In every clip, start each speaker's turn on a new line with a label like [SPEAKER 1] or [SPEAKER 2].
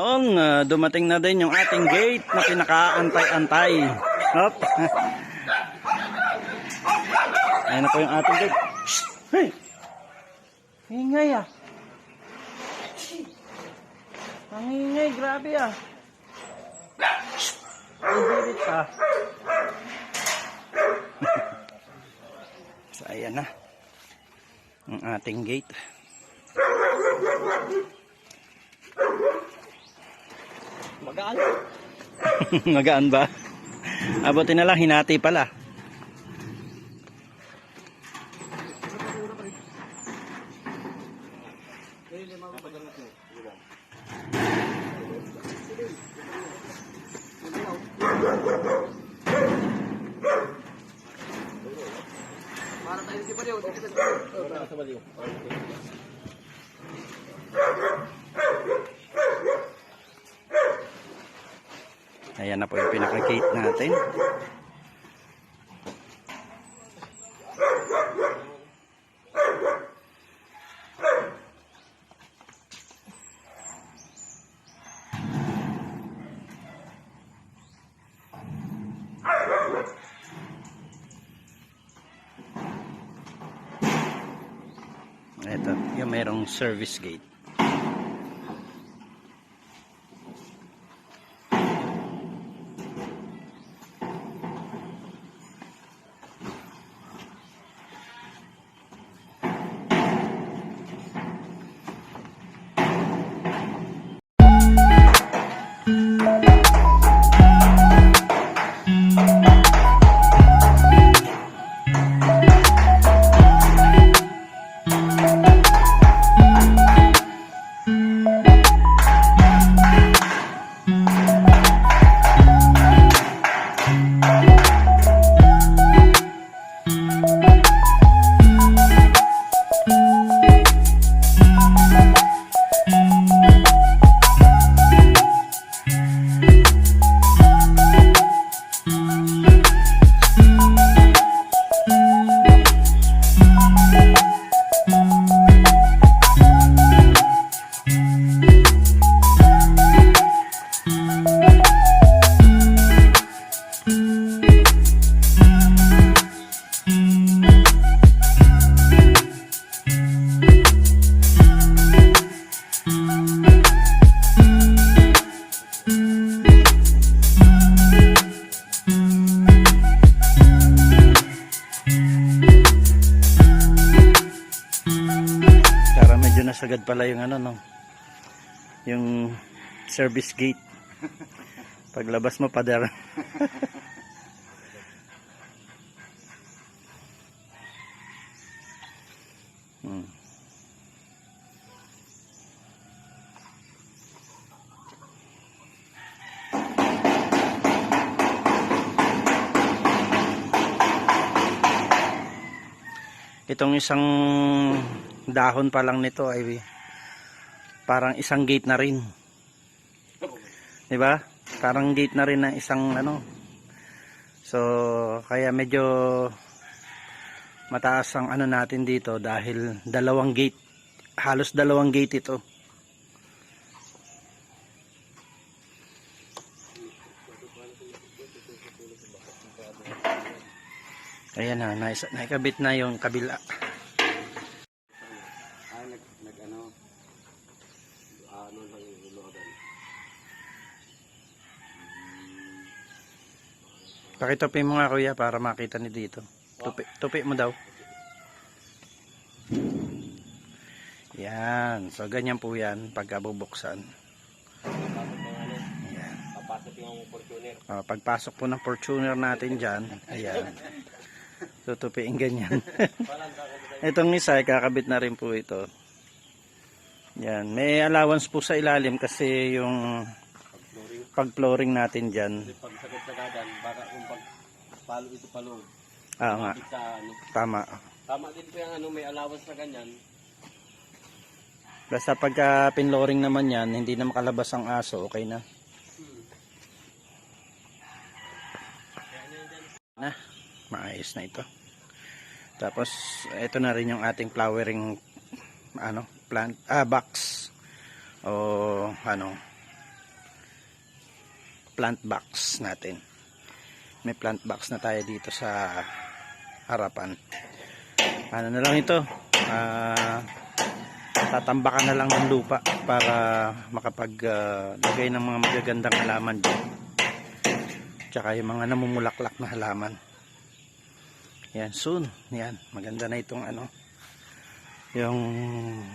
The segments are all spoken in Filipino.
[SPEAKER 1] Ayun, ah, dumating na din yung ating gate na pinakaantay-antay. Hop. Ayan na po yung ating gate. Hey! Ingay ah. Ang ingay, grabe ah. Ang ah. so, ayan na. Ang ating gate.
[SPEAKER 2] Magaan.
[SPEAKER 1] Magaan ba? Abutin na lang, hinati pala.
[SPEAKER 2] Para tayo.
[SPEAKER 1] Ayan na po yung pinaka-gate natin. Ito, yung merong service gate. Para nasagad pala yung ano no. Yung service gate. Paglabas mo pader. Itong isang dahon pa lang nito ay parang isang gate na rin. 'Di ba? Parang gate na rin ng isang ano. So, kaya medyo mataas ang ano natin dito dahil dalawang gate. Halos dalawang gate ito. Ayan na, nais, naikabit na yung kabila.
[SPEAKER 2] Ah, nag, nag ano. Ano lang yung luwagan.
[SPEAKER 1] Pakitupi mo nga kuya para makita ni dito. Tupi, tupi mo daw. Yan. So ganyan po yan pagka bubuksan. Ayan.
[SPEAKER 2] Papasok yung Fortuner.
[SPEAKER 1] Ah, pagpasok po ng Fortuner natin dyan. Ayan. Tutupiin ganyan. Itong isa, kakabit na rin po ito. Yan. May allowance po sa ilalim kasi yung
[SPEAKER 2] Pag-flooring.
[SPEAKER 1] natin dyan.
[SPEAKER 2] Pag sagad-sagadan, baka kung pag palo ito palong.
[SPEAKER 1] Ah, nga.
[SPEAKER 2] Sa ano.
[SPEAKER 1] Tama.
[SPEAKER 2] Tama din po yung ano, may allowance na ganyan.
[SPEAKER 1] Basta pagka pinlooring naman yan, hindi na makalabas ang aso, okay na. Na, maayos na ito. Tapos, ito na rin yung ating flowering ano, plant, ah, box. O, ano, plant box natin. May plant box na tayo dito sa harapan. Ano na lang ito? Ah, tatambakan na lang ng lupa para makapaglagay ng mga magagandang halaman dyan. Tsaka yung mga namumulaklak na halaman. Yan, soon. Yan, maganda na itong ano, yung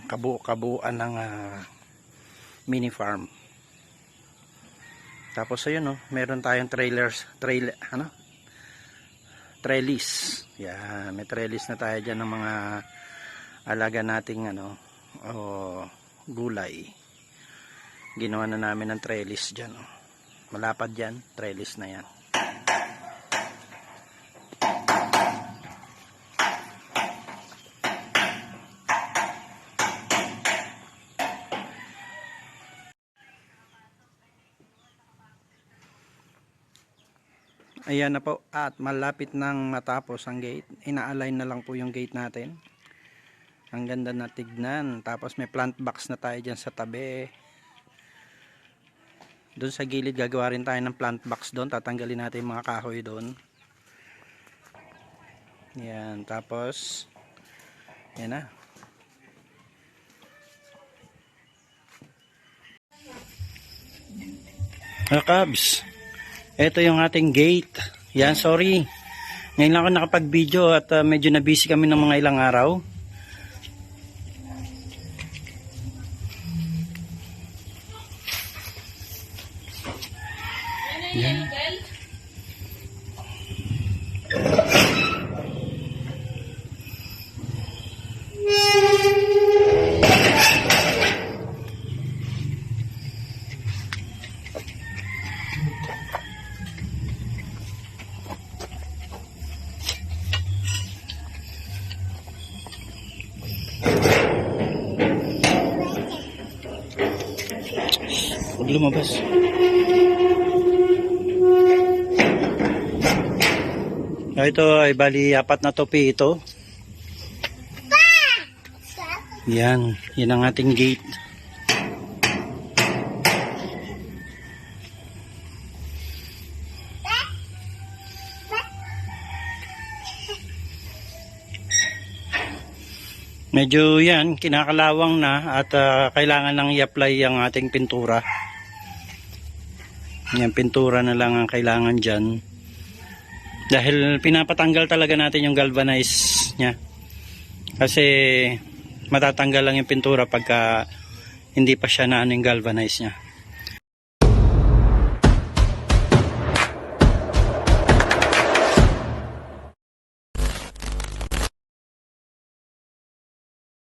[SPEAKER 1] kabuo-kabuuan ng ah, mini farm. Tapos ayun oh, meron tayong trailers, trail ano? Trellis. Yan, may trellis na tayo diyan ng mga alaga nating ano, o gulay. Ginawa na namin ng trellis diyan oh. Malapad diyan, trellis na yan. Ayan na po at malapit nang matapos ang gate. Ina-align na lang po yung gate natin. Ang ganda na tignan. Tapos may plant box na tayo dyan sa tabi. Doon sa gilid gagawa rin tayo ng plant box doon. Tatanggalin natin yung mga kahoy doon. Yan. Tapos yan na. Mga kabs. Ito yung ating gate. Yan, sorry. Ngayon lang ako nakapag-video at uh, medyo na busy kami ng mga ilang araw. Huwag lumabas. Ah, Ito ay bali apat na topi ito. Yan, yan ang ating gate. Medyo yan, kinakalawang na at ah, kailangan nang i-apply ang ating pintura. Yan, pintura na lang ang kailangan dyan. Dahil pinapatanggal talaga natin yung galvanize niya. Kasi matatanggal lang yung pintura pagka hindi pa siya na ano yung galvanize niya.